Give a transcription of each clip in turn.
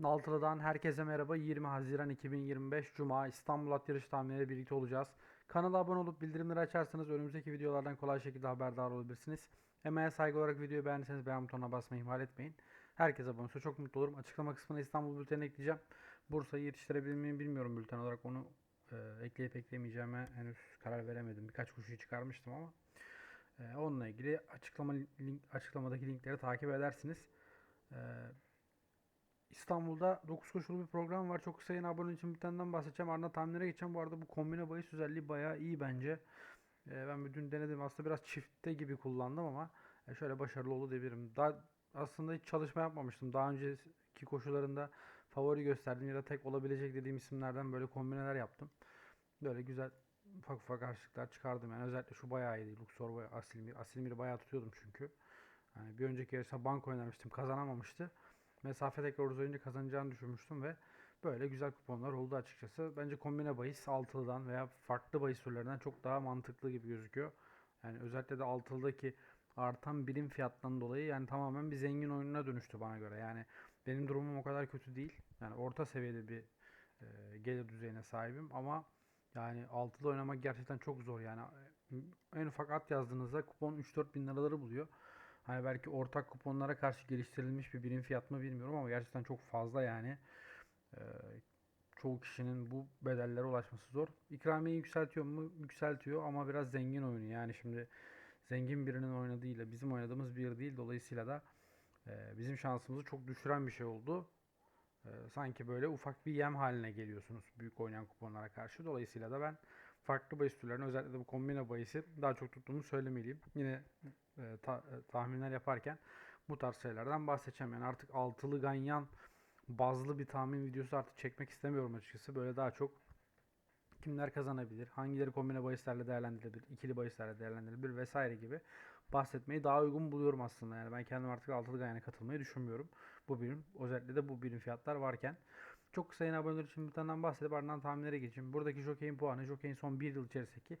Naltılı'dan herkese merhaba. 20 Haziran 2025 Cuma İstanbul At Yarışı tahminleriyle birlikte olacağız. Kanala abone olup bildirimleri açarsanız önümüzdeki videolardan kolay şekilde haberdar olabilirsiniz. Emeğe saygı olarak videoyu beğendiyseniz beğen butonuna basmayı ihmal etmeyin. Herkes abone olursa çok mutlu olurum. Açıklama kısmına İstanbul bültenini ekleyeceğim. Bursa'yı yetiştirebilir miyim bilmiyorum bülten olarak. Onu e, ekleyip eklemeyeceğime henüz karar veremedim. Birkaç kuşu çıkarmıştım ama. E, onunla ilgili açıklama link, açıklamadaki linkleri takip edersiniz. E, İstanbul'da 9 koşulu bir program var. Çok kısa yeni abone için bültenden bahsedeceğim. Ardından tahminlere geçeceğim. Bu arada bu kombine bahis özelliği bayağı iyi bence. Ee, ben bir dün denedim. Aslında biraz çifte gibi kullandım ama e, şöyle başarılı oldu diyebilirim. Daha aslında hiç çalışma yapmamıştım. Daha önceki koşularında favori gösterdim ya da tek olabilecek dediğim isimlerden böyle kombineler yaptım. Böyle güzel ufak ufak karşılıklar çıkardım. Yani özellikle şu bayağı iyiydi. Luxor ve Asilmir. Asilmir'i bayağı tutuyordum çünkü. Yani bir önceki yarışta banko oynamıştım. Kazanamamıştı mesafe tekrar uzayınca kazanacağını düşünmüştüm ve böyle güzel kuponlar oldu açıkçası. Bence kombine bahis altılıdan veya farklı bahis türlerinden çok daha mantıklı gibi gözüküyor. Yani özellikle de altılıdaki artan birim fiyattan dolayı yani tamamen bir zengin oyununa dönüştü bana göre. Yani benim durumum o kadar kötü değil. Yani orta seviyede bir e, gelir düzeyine sahibim ama yani altılı oynamak gerçekten çok zor yani. En ufak at yazdığınızda kupon 3-4 bin liraları buluyor. Hani belki ortak kuponlara karşı geliştirilmiş bir birim fiyat mı bilmiyorum ama gerçekten çok fazla yani. Ee, çoğu kişinin bu bedellere ulaşması zor. İkramiye yükseltiyor mu? Yükseltiyor ama biraz zengin oyunu. Yani şimdi zengin birinin oynadığıyla bizim oynadığımız bir değil. Dolayısıyla da e, bizim şansımızı çok düşüren bir şey oldu. E, sanki böyle ufak bir yem haline geliyorsunuz büyük oynayan kuponlara karşı. Dolayısıyla da ben farklı bahis türlerine özellikle de bu kombine bahisi daha çok tuttuğumu söylemeliyim. Yine e, ta, e, tahminler yaparken bu tarz şeylerden bahsedeceğim. Yani artık altılı ganyan bazlı bir tahmin videosu artık çekmek istemiyorum açıkçası. Böyle daha çok kimler kazanabilir, hangileri kombine bahislerle değerlendirilebilir, ikili bahislerle değerlendirilebilir vesaire gibi bahsetmeyi daha uygun buluyorum aslında. Yani ben kendim artık altılı ganyana katılmayı düşünmüyorum. Bu birim, özellikle de bu birim fiyatlar varken. Çok kısa yeni aboneler için bir taneden bahsedip ardından tahminlere geçeyim. Buradaki jockey'in puanı, jockey'in son bir yıl içerisindeki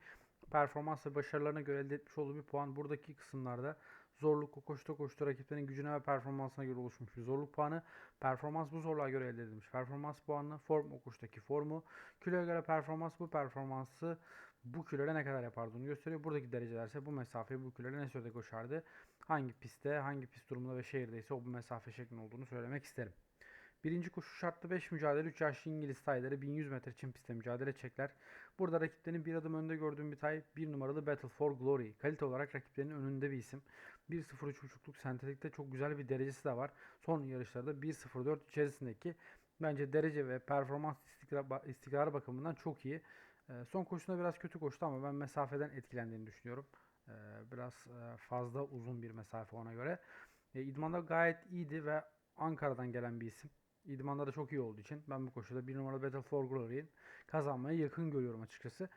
performans ve başarılarına göre elde etmiş olduğu bir puan. Buradaki kısımlarda zorluk, koşta koşta rakiplerin gücüne ve performansına göre oluşmuş bir zorluk puanı. Performans bu zorluğa göre elde edilmiş. Performans puanı, form o koştaki formu. Kiloya göre performans bu performansı bu kiloyla ne kadar yapardığını gösteriyor. Buradaki dereceler ise bu mesafeyi bu kiloyla ne sürede koşardı. Hangi pistte, hangi pist durumunda ve şehirdeyse o bu mesafe şeklinde olduğunu söylemek isterim. Birinci koşu şartlı 5 mücadele 3 yaşlı İngiliz tayları 1100 metre çim pistte mücadele edecekler. Burada rakiplerini bir adım önde gördüğüm bir tay 1 numaralı Battle for Glory. Kalite olarak rakiplerinin önünde bir isim. 1.03.5'luk sentetikte çok güzel bir derecesi de var. Son yarışlarda 1.04 içerisindeki bence derece ve performans istikrar, istikrarı bakımından çok iyi. Son koşusunda biraz kötü koştu ama ben mesafeden etkilendiğini düşünüyorum. Biraz fazla uzun bir mesafe ona göre. İdmanda gayet iyiydi ve Ankara'dan gelen bir isim. İdmanda da çok iyi olduğu için ben bu koşuda 1 numaralı Battle for Glory'in kazanmaya yakın görüyorum açıkçası.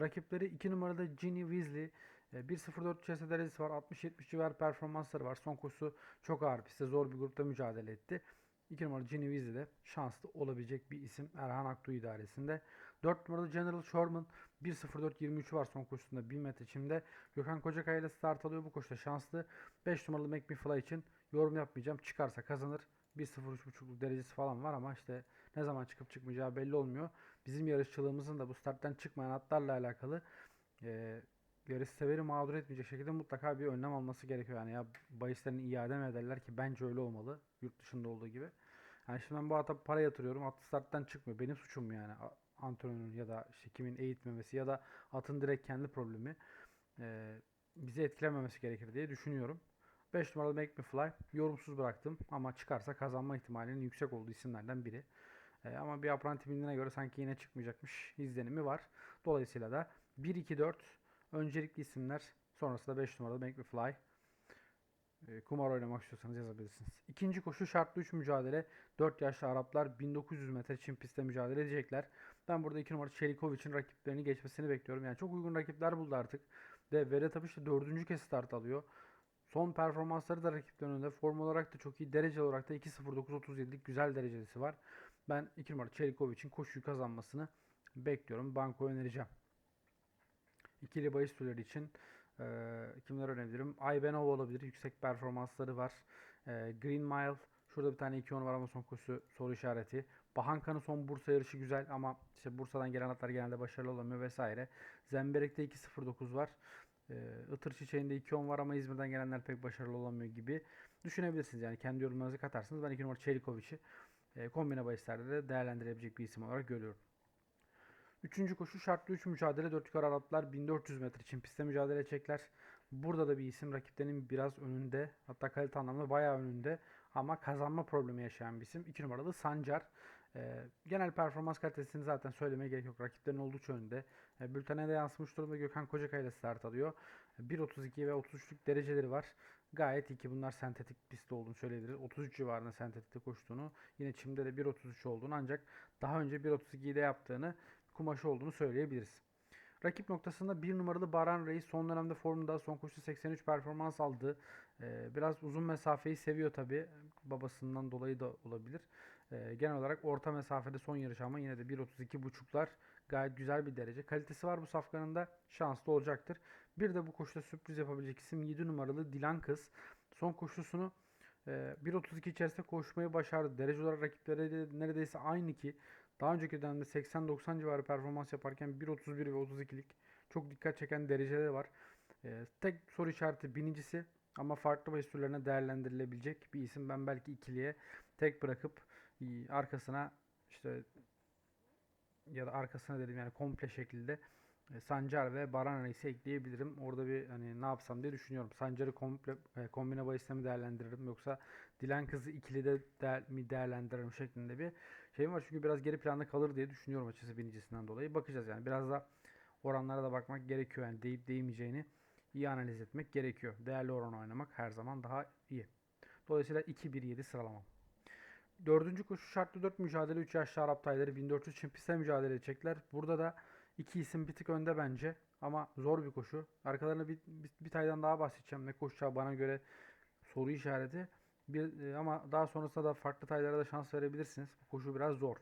Rakipleri 2 numarada Ginny Weasley. 1.04 CS derecesi var. 60-70 civar performansları var. Son koşusu çok ağır pistte zor bir grupta mücadele etti. 2 numaralı Ginny Weasley de şanslı olabilecek bir isim Erhan Aktu idaresinde. 4 numaralı General Sherman 1.04.23 var son koşusunda 1000 metre çimde. Gökhan Kocakaya ile start alıyor bu koşuda şanslı. 5 numaralı Make Fly için yorum yapmayacağım. Çıkarsa kazanır. 1.03.5'luk derecesi falan var ama işte ne zaman çıkıp çıkmayacağı belli olmuyor. Bizim yarışçılığımızın da bu starttan çıkmayan atlarla alakalı e, yarış severi mağdur etmeyecek şekilde mutlaka bir önlem alması gerekiyor. Yani ya bahislerini iade mi ederler ki bence öyle olmalı. Yurt dışında olduğu gibi. Yani şimdi ben bu ata para yatırıyorum. At starttan çıkmıyor. Benim suçum yani? Antrenörün ya da işte kimin eğitmemesi ya da atın direkt kendi problemi. E, bizi etkilememesi gerekir diye düşünüyorum. 5 numaralı Make Me Fly yorumsuz bıraktım ama çıkarsa kazanma ihtimalinin yüksek olduğu isimlerden biri. E, ama bir apranti bildiğine göre sanki yine çıkmayacakmış izlenimi var. Dolayısıyla da 1-2-4 öncelikli isimler sonrasında 5 numaralı Make Me Fly. E, kumar oynamak istiyorsanız yazabilirsiniz. İkinci koşu şartlı 3 mücadele. 4 yaşlı Araplar 1900 metre çim pistte mücadele edecekler. Ben burada 2 numaralı Çelikovic'in rakiplerini geçmesini bekliyorum. Yani çok uygun rakipler buldu artık. Ve Vedat Apış 4. kez start alıyor. Son performansları da rakipten önünde. Form olarak da çok iyi. Derece olarak da 2.09.37'lik güzel derecesi var. Ben 2 numara Çelikovic'in koşuyu kazanmasını bekliyorum. Banko önereceğim. İkili bahis türleri için e, kimler önebilirim? Ivanov olabilir. Yüksek performansları var. E, Green Mile Şurada bir tane 2-10 var ama son koşusu soru işareti. Bahanka'nın son Bursa yarışı güzel ama işte Bursa'dan gelen atlar genelde başarılı olamıyor vesaire. Zemberek'te 2.09 var. Ee, Itır Çiçeği'nde 2.10 var ama İzmir'den gelenler pek başarılı olamıyor gibi düşünebilirsiniz. Yani kendi yorumlarınızı katarsınız. Ben 2 numara Çelikovic'i e, kombine bahislerde de değerlendirebilecek bir isim olarak görüyorum. Üçüncü koşu şartlı 3 mücadele 4 yukarı atlar 1400 metre için pistte mücadele edecekler. Burada da bir isim rakiplerinin biraz önünde hatta kalite anlamda bayağı önünde ama kazanma problemi yaşayan bir isim. 2 numaralı Sancar. Ee, genel performans kalitesini zaten söylemeye gerek yok. Rakiplerin oldukça önünde. E, bültene de yansımış durumda Gökhan Kocakay ile start alıyor. 1.32 ve 33'lük dereceleri var. Gayet iyi ki bunlar sentetik pistte olduğunu söyleyebiliriz. 33 civarında sentetikte koştuğunu, yine çimde de 1.33 olduğunu ancak daha önce 1.32'de yaptığını, kumaşı olduğunu söyleyebiliriz. Rakip noktasında bir numaralı Baran Reis son dönemde formda son koşu 83 performans aldı. Ee, biraz uzun mesafeyi seviyor tabi. Babasından dolayı da olabilir. Ee, genel olarak orta mesafede son yarış ama yine de 1.32.5'lar gayet güzel bir derece. Kalitesi var bu safkanında şanslı olacaktır. Bir de bu koşuda sürpriz yapabilecek isim 7 numaralı Dilan Kız. Son koşusunu e, 1.32 içerisinde koşmayı başardı. Derece olarak rakipleri de neredeyse aynı ki daha önceki dönemde 80-90 civarı performans yaparken 1.31 ve 32'lik çok dikkat çeken dereceleri var. E, tek soru işareti birincisi ama farklı bahis değerlendirilebilecek bir isim. Ben belki ikiliye tek bırakıp e, arkasına işte ya da arkasına dedim yani komple şekilde e, Sancar ve Baran Reis'i ekleyebilirim. Orada bir hani ne yapsam diye düşünüyorum. Sancar'ı komple e, kombine bahisle mi değerlendiririm yoksa Dilan kızı ikili de değer, mi değerlendiririm şeklinde bir şeyim var. Çünkü biraz geri planda kalır diye düşünüyorum açıkçası birincisinden dolayı. Bakacağız yani. Biraz da oranlara da bakmak gerekiyor. Yani deyip değmeyeceğini iyi analiz etmek gerekiyor. Değerli oran oynamak her zaman daha iyi. Dolayısıyla 2-1-7 sıralamam. Dördüncü koşu şartlı 4 mücadele 3 yaşlı Arap tayları 1400 için piste mücadele edecekler. Burada da iki isim bir tık önde bence ama zor bir koşu. Arkalarına bir, bir, bir taydan daha bahsedeceğim. Ne koşacağı bana göre soru işareti. Bir, e, ama daha sonrasında da farklı taylara da şans verebilirsiniz. Bu koşu biraz zor.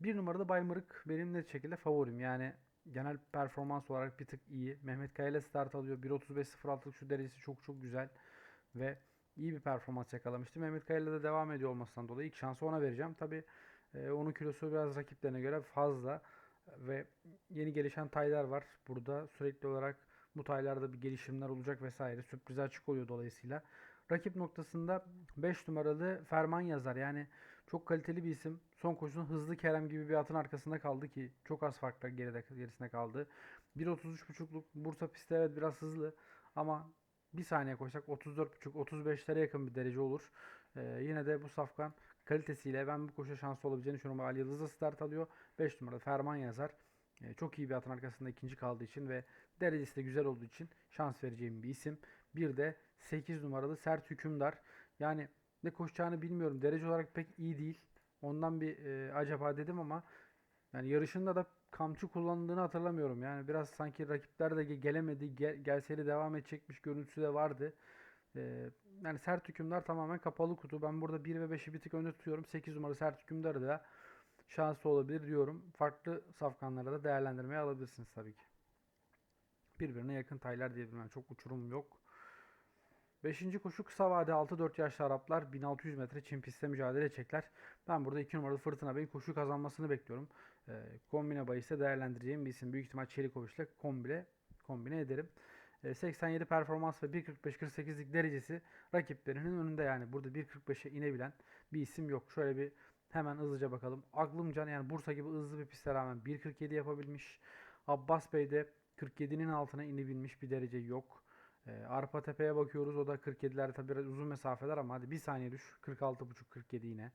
Bir numaralı Baymırık benim net şekilde favorim. Yani genel performans olarak bir tık iyi. Mehmet Kaya ile start alıyor. 1.35.06'lık şu derecesi çok çok güzel. Ve iyi bir performans yakalamıştı. Mehmet Kaya ile de devam ediyor olmasından dolayı ilk şansı ona vereceğim. Tabi e, onun kilosu biraz rakiplerine göre fazla ve yeni gelişen taylar var. Burada sürekli olarak bu taylarda bir gelişimler olacak vesaire. Sürpriz açık oluyor dolayısıyla. Rakip noktasında 5 numaralı Ferman yazar. Yani çok kaliteli bir isim. Son koşusunda hızlı Kerem gibi bir atın arkasında kaldı ki çok az farkla geride gerisine kaldı. 1.33.5'luk Bursa pisti evet biraz hızlı ama bir saniye koysak 34.5-35'lere yakın bir derece olur. Ee, yine de bu safkan kalitesiyle ben bu koşu şanslı olabileceğini düşünüyorum. Ali Yıldız start alıyor. 5 numara Ferman yazar. Ee, çok iyi bir atın arkasında ikinci kaldığı için ve derecesi de güzel olduğu için şans vereceğim bir isim. Bir de 8 numaralı Sert Hükümdar. Yani ne koşacağını bilmiyorum. Derece olarak pek iyi değil. Ondan bir e, acaba dedim ama yani yarışında da kamçı kullandığını hatırlamıyorum. Yani biraz sanki rakipler de gelemedi. Gel, gelseydi devam edecekmiş görüntüsü de vardı. Ee, yani sert hükümler tamamen kapalı kutu. Ben burada 1 ve 5'i bir tık önde tutuyorum. 8 numara sert hükümdarı da şanslı olabilir diyorum. Farklı safkanlara da değerlendirmeye alabilirsiniz tabii ki. Birbirine yakın taylar diyebilirim. Yani çok uçurum yok. Beşinci koşu kısa vade 6-4 yaşlı Araplar 1600 metre çim pistte mücadele edecekler. Ben burada 2 numaralı Fırtına Bey'in koşu kazanmasını bekliyorum. E, kombine bahiste değerlendireceğim bir isim. Büyük ihtimal Çelikovic ile kombine, kombine ederim. E, 87 performans ve 1.45-48'lik derecesi rakiplerinin önünde yani. Burada 1.45'e inebilen bir isim yok. Şöyle bir hemen hızlıca bakalım. Aklımca yani Bursa gibi hızlı bir piste rağmen 1.47 yapabilmiş. Abbas Bey de 47'nin altına inebilmiş bir derece yok. E, Arpa Tepe'ye bakıyoruz. O da 47'ler tabi biraz uzun mesafeler ama hadi bir saniye düş. 46.5-47 yine.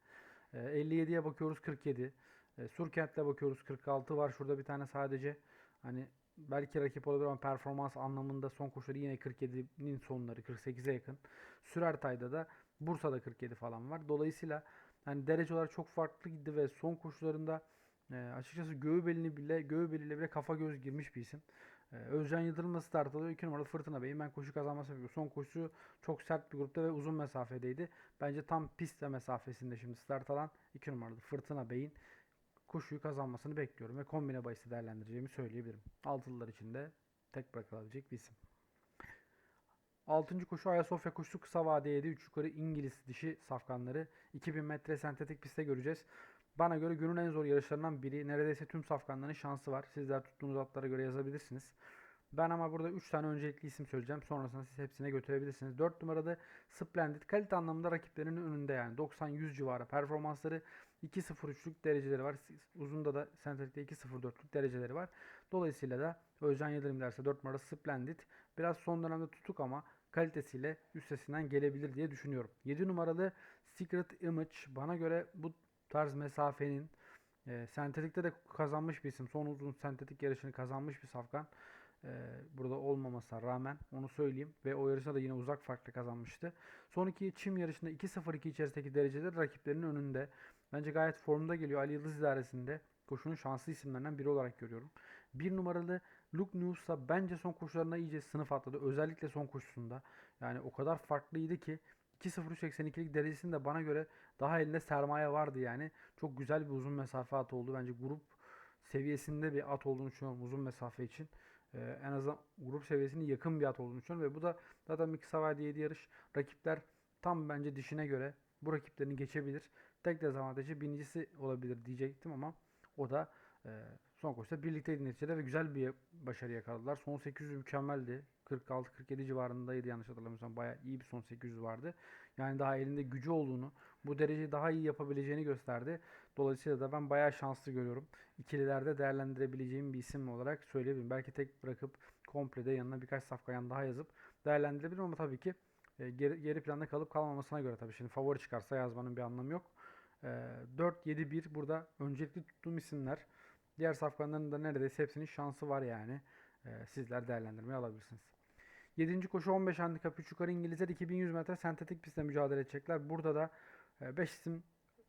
E, 57'ye bakıyoruz 47. E, Surkent'le bakıyoruz 46 var. Şurada bir tane sadece hani belki rakip olabilir ama performans anlamında son koşuları yine 47'nin sonları 48'e yakın. Sürertay'da da Bursa'da 47 falan var. Dolayısıyla hani derece olarak çok farklı gitti ve son koşularında e, açıkçası Göğübeli'ni bile Göğübeli'yle bile kafa göz girmiş bir isim. Ee, Özcan Yıldırım'la start alıyor. 2 numaralı Fırtına Bey'in ben koşu kazanması bekliyorum. Son koşusu çok sert bir grupta ve uzun mesafedeydi. Bence tam pist ve mesafesinde şimdi start alan 2 numaralı Fırtına Bey'in koşuyu kazanmasını bekliyorum ve kombine bahisi değerlendireceğimi söyleyebilirim. Altılılar için de tek bırakılabilecek bir isim. Altıncı koşu Ayasofya koşusu kısa vadeydi. 3 yukarı İngiliz dişi safkanları. 2000 metre sentetik pistte göreceğiz. Bana göre günün en zor yarışlarından biri. Neredeyse tüm safkanların şansı var. Sizler tuttuğunuz atlara göre yazabilirsiniz. Ben ama burada 3 tane öncelikli isim söyleyeceğim. Sonrasında siz hepsine götürebilirsiniz. 4 numarada Splendid. Kalite anlamında rakiplerinin önünde yani. 90-100 civarı performansları 2.03'lük dereceleri var. Uzunda da sentetikte 2.04'lük dereceleri var. Dolayısıyla da Özcan Yıldırım derse 4 numara Splendid. Biraz son dönemde tutuk ama kalitesiyle üstesinden gelebilir diye düşünüyorum. 7 numaralı Secret Image bana göre bu tarz mesafenin e, sentetikte de kazanmış bir isim. Son uzun sentetik yarışını kazanmış bir safkan. E, burada olmamasına rağmen onu söyleyeyim. Ve o yarışta da yine uzak farklı kazanmıştı. Son iki çim yarışında 2.02 içerisindeki dereceler rakiplerinin önünde. Bence gayet formda geliyor. Ali Yıldız idaresinde koşunun şanslı isimlerinden biri olarak görüyorum. Bir numaralı Luke News'a bence son koşularına iyice sınıf atladı. Özellikle son koşusunda. Yani o kadar farklıydı ki 2.03.82'lik derecesinde bana göre daha elinde sermaye vardı yani. Çok güzel bir uzun mesafe at oldu. Bence grup seviyesinde bir at olduğunu düşünüyorum uzun mesafe için. Ee, en azından grup seviyesine yakın bir at olduğunu düşünüyorum. Ve bu da zaten bir kısa vadeli 7 yarış. Rakipler tam bence dişine göre bu rakiplerini geçebilir. Tek dezavantajı birincisi olabilir diyecektim ama o da e, son koşuda birlikte neticede ve güzel bir başarı yakaladılar. Son 800 mükemmeldi. 46-47 civarındaydı yanlış hatırlamıyorsam. Bayağı iyi bir son 800 vardı. Yani daha elinde gücü olduğunu, bu dereceyi daha iyi yapabileceğini gösterdi. Dolayısıyla da ben bayağı şanslı görüyorum. İkililerde değerlendirebileceğim bir isim olarak söyleyebilirim. Belki tek bırakıp komple de yanına birkaç safka yan daha yazıp değerlendirebilirim ama tabii ki e, geri, geri planda kalıp kalmamasına göre tabii. Şimdi favori çıkarsa yazmanın bir anlamı yok. E, 4-7-1 burada öncelikli tuttuğum isimler. Diğer safkanların da neredeyse hepsinin şansı var yani. E, sizler değerlendirmeye alabilirsiniz. 7. koşu 15 handikap 3 yukarı İngilizler 2100 metre sentetik pistte mücadele edecekler. Burada da 5 isim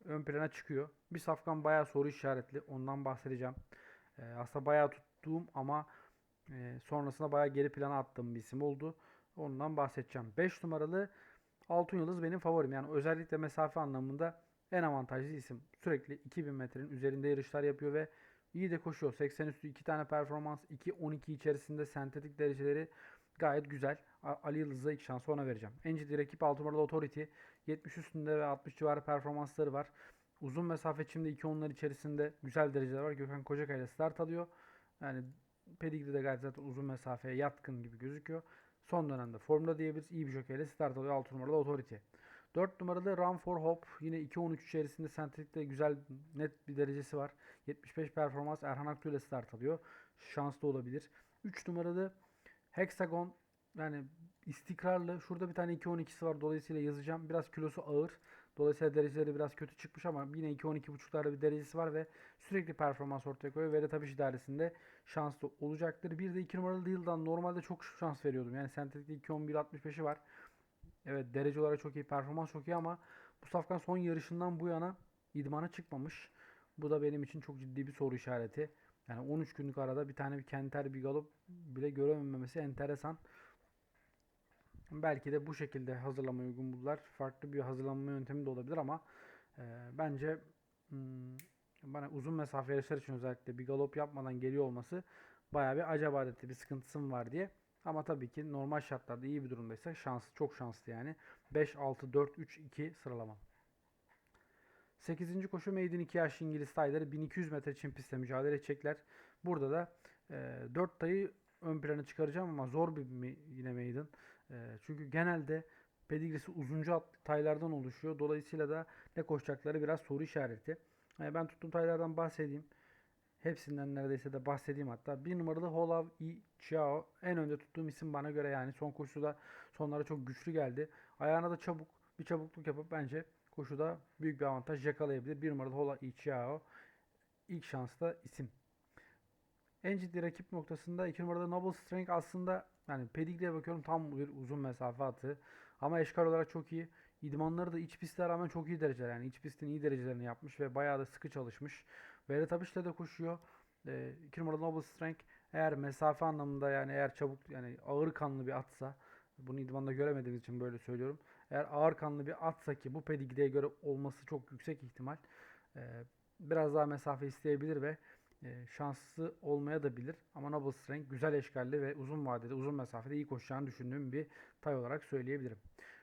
ön plana çıkıyor. Bir safkan bayağı soru işaretli. Ondan bahsedeceğim. E, aslında bayağı tuttuğum ama e, sonrasında bayağı geri plana attığım bir isim oldu. Ondan bahsedeceğim. 5 numaralı Altın Yıldız benim favorim. Yani özellikle mesafe anlamında en avantajlı isim. Sürekli 2000 metrenin üzerinde yarışlar yapıyor ve iyi de koşuyor. 80 üstü 2 tane performans, 2-12 içerisinde sentetik dereceleri gayet güzel. Ali Yıldız'a ilk şansı ona vereceğim. En ciddi rakip 6 numaralı Authority. 70 üstünde ve 60 civarı performansları var. Uzun mesafe çimde 2 onlar içerisinde güzel dereceler var. Gökhan Kocakay ile start alıyor. Yani Pedigree de gayet zaten uzun mesafeye yatkın gibi gözüküyor. Son dönemde formda diyebiliriz. İyi bir jokeyle start alıyor 6 numaralı Authority. 4 numaralı Run for Hope. Yine 2-13 içerisinde sentetikte güzel net bir derecesi var. 75 performans Erhan Aktu ile start alıyor. Şanslı olabilir. 3 numaralı Hexagon yani istikrarlı. Şurada bir tane 2-12'si var. Dolayısıyla yazacağım. Biraz kilosu ağır. Dolayısıyla dereceleri biraz kötü çıkmış ama yine 2-12.5'larda bir derecesi var ve sürekli performans ortaya koyuyor. Ve de tabii idaresinde şanslı olacaktır. Bir de 2 numaralı Deal'dan normalde çok şans veriyordum. Yani sentetikte 2-11-65'i var. Evet derece olarak çok iyi. Performans çok iyi ama bu safkan son yarışından bu yana idmana çıkmamış. Bu da benim için çok ciddi bir soru işareti. Yani 13 günlük arada bir tane bir kenter bir galop bile görememesi enteresan. Belki de bu şekilde hazırlama uygun buldular. Farklı bir hazırlanma yöntemi de olabilir ama e, bence hmm, bana uzun mesafe yarışlar için özellikle bir galop yapmadan geliyor olması bayağı bir acaba etti bir sıkıntısı mı var diye. Ama tabii ki normal şartlarda iyi bir durumdaysa şanslı, çok şanslı yani. 5, 6, 4, 3, 2 sıralama. 8. koşu Maiden 2 yaş İngiliz tayları 1200 metre çim pistte mücadele edecekler. Burada da e, 4 tayı ön plana çıkaracağım ama zor bir yine Maiden. E, çünkü genelde pedigrisi uzuncu taylardan oluşuyor. Dolayısıyla da ne koşacakları biraz soru işareti. E, ben tuttuğum taylardan bahsedeyim. Hepsinden neredeyse de bahsedeyim hatta. Bir numaralı Holav I Chiao. En önde tuttuğum isim bana göre yani. Son koşuda sonlara çok güçlü geldi. Ayağına da çabuk bir çabukluk yapıp bence koşuda büyük bir avantaj yakalayabilir. Bir numaralı Hola I Chiao. İlk şansta isim. En ciddi rakip noktasında iki numaralı Noble Strength aslında yani Pedigree'ye bakıyorum tam bir uzun mesafe atı. Ama eşkar olarak çok iyi. İdmanları da iç pistte rağmen çok iyi dereceler. Yani iç pistin iyi derecelerini yapmış ve bayağı da sıkı çalışmış. Vedat Abiş'le de koşuyor. 2 e, numaralı Noble Strength eğer mesafe anlamında yani eğer çabuk yani ağır kanlı bir atsa bunu idmanda göremediğimiz için böyle söylüyorum. Eğer ağır kanlı bir atsa ki bu pedigreeye göre olması çok yüksek ihtimal. E, biraz daha mesafe isteyebilir ve e, şanslı olmaya da bilir. Ama Noble Strength güzel eşkalli ve uzun vadede, uzun mesafede iyi koşacağını düşündüğüm bir tay olarak söyleyebilirim.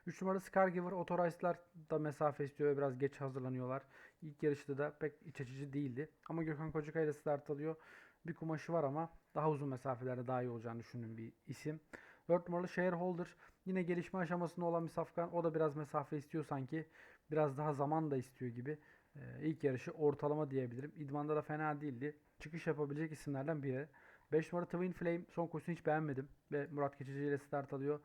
3 numaralı Scargiver Authorize'lar da mesafe istiyor ve biraz geç hazırlanıyorlar. İlk yarışta da pek iç açıcı değildi. Ama Gökhan Kocakay ile start alıyor. Bir kumaşı var ama daha uzun mesafelerde daha iyi olacağını düşündüğüm bir isim. 4 numaralı Shareholder yine gelişme aşamasında olan bir safkan. O da biraz mesafe istiyor sanki. Biraz daha zaman da istiyor gibi. Ee, ilk yarışı ortalama diyebilirim. İdman'da da fena değildi. Çıkış yapabilecek isimlerden biri. 5 numara Twin Flame son koşusunu hiç beğenmedim. Ve Murat Keçici ile start alıyor.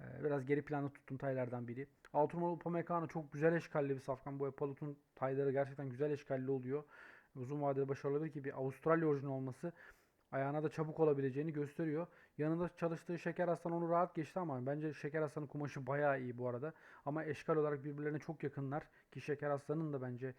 Ee, biraz geri planda tuttum taylardan biri. 6 numaralı Upamecano çok güzel eşkalli bir safkan. Bu Epalut'un tayları gerçekten güzel eşkalli oluyor. Uzun vadede başarılı bir ki bir Avustralya orijinali olması ayağına da çabuk olabileceğini gösteriyor. Yanında çalıştığı Şeker Aslan onu rahat geçti ama bence Şeker Aslan'ın kumaşı bayağı iyi bu arada. Ama eşkal olarak birbirlerine çok yakınlar ki Şeker Aslan'ın da bence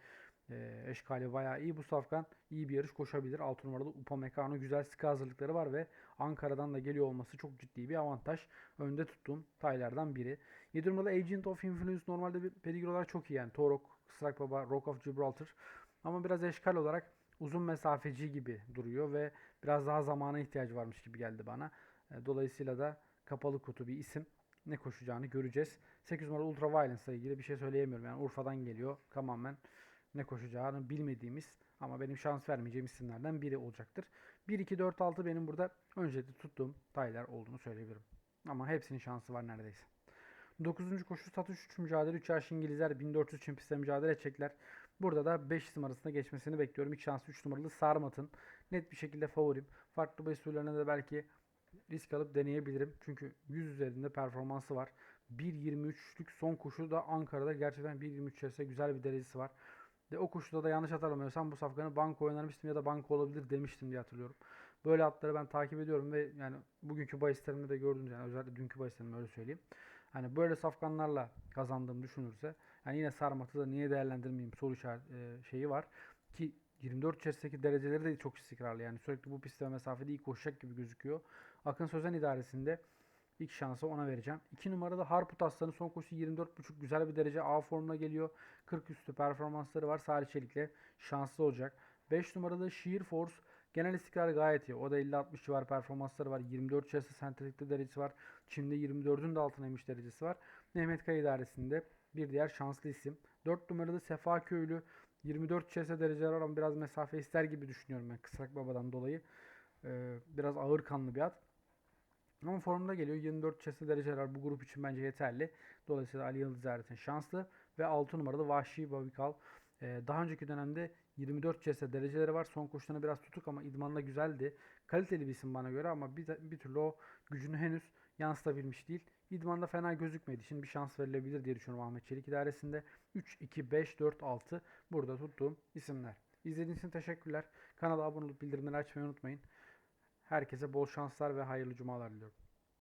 e, eşkali bayağı iyi. Bu safkan iyi bir yarış koşabilir. 6 numaralı Upamecano güzel sıkı hazırlıkları var ve Ankara'dan da geliyor olması çok ciddi bir avantaj. Önde tuttuğum taylardan biri. 7 numaralı Agent of Influence normalde bir pedigre olarak çok iyi yani. Torok, Strike Baba, Rock of Gibraltar. Ama biraz eşkal olarak uzun mesafeci gibi duruyor ve biraz daha zamana ihtiyacı varmış gibi geldi bana. E, Dolayısıyla da kapalı kutu bir isim. Ne koşacağını göreceğiz. 8 numaralı Ultra Violence ile ilgili bir şey söyleyemiyorum. Yani Urfa'dan geliyor. Tamamen ne koşacağını bilmediğimiz ama benim şans vermeyeceğim isimlerden biri olacaktır. 1, 2, 4, 6 benim burada öncelikle tuttuğum taylar olduğunu söyleyebilirim. Ama hepsinin şansı var neredeyse. 9. koşu satış 3 mücadele 3 yaş İngilizler 1400 için pistte mücadele edecekler. Burada da 5 isim arasında geçmesini bekliyorum. İlk şansı 3 numaralı Sarmat'ın. Net bir şekilde favorim. Farklı bahis türlerine de belki risk alıp deneyebilirim. Çünkü 100 üzerinde performansı var. 1.23'lük son koşu da Ankara'da gerçekten 1.23 içerisinde güzel bir derecesi var. Ve o koşuda da yanlış hatırlamıyorsam bu safkanı banko oynarmıştım ya da banko olabilir demiştim diye hatırlıyorum. Böyle atları ben takip ediyorum ve yani bugünkü bahislerimde de gördünüz yani özellikle dünkü bahislerimde öyle söyleyeyim. Hani böyle safkanlarla kazandığım düşünürse yani yine Sarmat'ı da niye değerlendirmeyeyim soru işaret, e, şeyi var. Ki 24 içerisindeki dereceleri de çok istikrarlı. Yani sürekli bu pistte ve mesafede iyi koşacak gibi gözüküyor. Akın Sözen idaresinde ilk şansı ona vereceğim. 2 numarada Harput Aslanı son koşu 24.5 güzel bir derece A formuna geliyor. 40 üstü performansları var. Salih Çelik'le şanslı olacak. 5 numaralı Sheer Force genel istikrar gayet iyi. O da 50-60 civar performansları var. 24 içerisinde sentetikte derecesi var. Çin'de 24'ün de altına inmiş derecesi var. Mehmet Kaya idaresinde bir diğer şanslı isim. 4 numaralı Sefa Köylü 24 içerisinde dereceler var ama biraz mesafe ister gibi düşünüyorum ben Kısrak Baba'dan dolayı. Ee, biraz ağır kanlı bir at. Ama formda geliyor. 24 çeşitli dereceler bu grup için bence yeterli. Dolayısıyla Ali Yıldız zaten şanslı. Ve 6 numaralı Vahşi Babikal. Ee, daha önceki dönemde 24 çeşitli dereceleri var. Son koşularına biraz tutuk ama idmanla güzeldi. Kaliteli bir isim bana göre ama bir, bir türlü o gücünü henüz yansıtabilmiş değil. İdmanda fena gözükmedi. Şimdi bir şans verilebilir diye düşünüyorum Ahmet Çelik idaresinde. 3, 2, 5, 4, 6 burada tuttuğum isimler. İzlediğiniz için teşekkürler. Kanala abone olup bildirimleri açmayı unutmayın. Herkese bol şanslar ve hayırlı cumalar diliyorum.